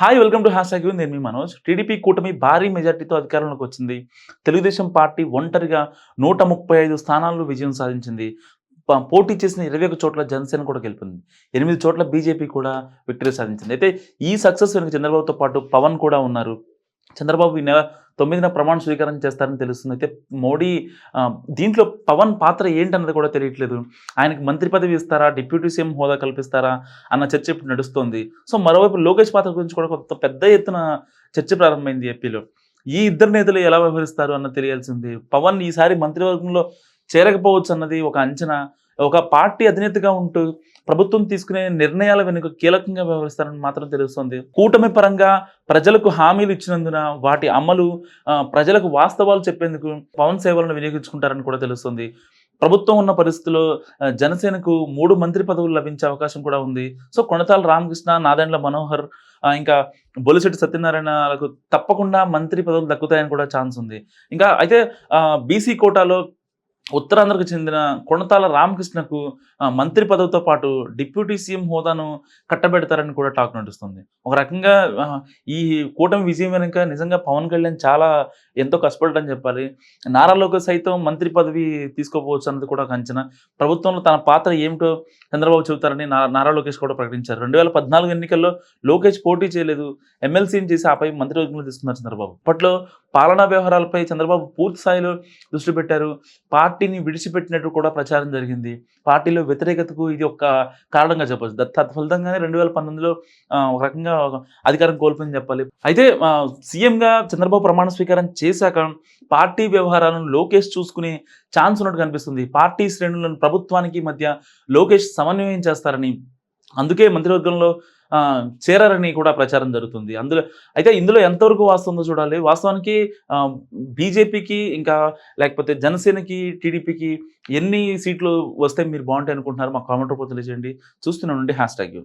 Hi welcome to hashtag నేను మీ Manoj. TDP కూటమి భారీ మెజార్టీతో అధికారంలోకి వచ్చింది. తెలుగుదేశం పార్టీ ఒంటరిగా నూట ముప్పై ఐదు స్థానాల్లో విజయం సాధించింది. పోటీ చేసిన ఇరవై ఒక చోట్ల జనసేన కూడా గెలిపింది. ఎనిమిది చోట్ల బీజేపీ కూడా విక్టరీ సాధించింది. అయితే ఈ సక్సెస్ వెనుక చంద్రబాబుతో పాటు పవన్ కూడా ఉన్నారు. చంద్రబాబు ఈ నెల తొమ్మిదిన ప్రమాణ స్వీకారం చేస్తారని తెలుస్తుంది. అయితే మోడీ దీంట్లో పవన్ పాత్ర ఏంటన్నది కూడా తెలియట్లేదు. ఆయనకి మంత్రి పదవి ఇస్తారా? డిప్యూటీ సీఎం హోదా కల్పిస్తారా? అన్న చర్చ ఇప్పుడు నడుస్తోంది. సో మరోవైపు లోకేష్ పాత్ర గురించి కూడా కొంత పెద్ద ఎత్తున చర్చ ప్రారంభమైంది ఏపీలో. ఈ ఇద్దరు నేతలు ఎలా వ్యవహరిస్తారు అన్నది తెలియాల్సింది. పవన్ ఈసారి మంత్రివర్గంలో చేరకపోవచ్చు అన్నది ఒక అంచనా. ఒక పార్టీ అధినేతగా ఉంటూ ప్రభుత్వం తీసుకునే నిర్ణయాల వెనుక కీలకంగా వ్యవహరిస్తారని మాత్రం తెలుస్తుంది. కూటమి పరంగా ప్రజలకు హామీలు ఇచ్చినందున వాటి అమలు ప్రజలకు వాస్తవాలు చెప్పేందుకు పవన్ సేవలను వినియోగించుకుంటారని కూడా తెలుస్తుంది. ప్రభుత్వం ఉన్న పరిస్థితుల్లో జనసేనకు మూడు మంత్రి పదవులు లభించే అవకాశం కూడా ఉంది. సో కొనతాల రామకృష్ణ నాదెండ్ల మనోహర్ ఇంకా బొలిశెట్టి సత్యనారాయణలకు తప్పకుండా మంత్రి పదవులు దక్కుతాయని కూడా ఛాన్స్ ఉంది. ఇంకా అయితే బీసీ కోటాలో ఉత్తరాంధ్రకు చెందిన కొణతాల రామకృష్ణకు మంత్రి పదవితో పాటు డిప్యూటీ సీఎం హోదాను కట్టబెడతారని కూడా టాక్ నడుస్తుంది ఒక రకంగా ఈ కూటమి విజయం వెనుక నిజంగా పవన్ కళ్యాణ్ చాలా ఎంతో కష్టపడ్డని చెప్పాలి. నారా లోకేష్ సైతం మంత్రి పదవి తీసుకోపోవచ్చు అన్నది కూడా ఒక అంచనా. ప్రభుత్వంలో తన పాత్ర ఏమిటో చంద్రబాబు చెబుతారని నారా లోకేష్ కూడా ప్రకటించారు. రెండు వేల పద్నాలుగు ఎన్నికల్లో లోకేష్ పోటీ చేయలేదు. ఎమ్మెల్సీని చేసి ఆపై మంత్రి వర్గంలో తీసుకున్నారు చంద్రబాబు. అప్పట్లో పాలనా వ్యవహారాలపై చంద్రబాబు పూర్తి స్థాయిలో దృష్టి పెట్టారు. పార్టీని విడిచిపెట్టినట్టు కూడా ప్రచారం జరిగింది. పార్టీలో వ్యతిరేకతకు ఇది ఒక కారణంగా చెప్పచ్చు. తత్ఫలితంగానే రెండు వేల పంతొమ్మిదిలో ఒక రకంగా అధికారం కోల్పోయింది చెప్పాలి. అయితే సీఎంగా చంద్రబాబు ప్రమాణ స్వీకారం చేశాక పార్టీ వ్యవహారాలను లోకేష్ చూసుకునే ఛాన్స్ ఉన్నట్టు కనిపిస్తుంది. పార్టీ శ్రేణులను ప్రభుత్వానికి మధ్య లోకేష్ సమన్వయం చేస్తారని. అందుకే మంత్రివర్గంలో చేరారని కూడా ప్రచారం జరుగుతుంది. అందులో అయితే ఇందులో ఎంతవరకు వాస్తవంతో చూడాలి. వాస్తవానికి బీజేపీకి ఇంకా లేకపోతే జనసేనకి టీడీపీకి ఎన్ని సీట్లు వస్తే మీరు బాగుంటాయి అనుకుంటున్నారు మా కామెంట్ రూపంలో తెలియజేయండి. చూస్తున్నాం నుండి హ్యాష్ ట్యాగ్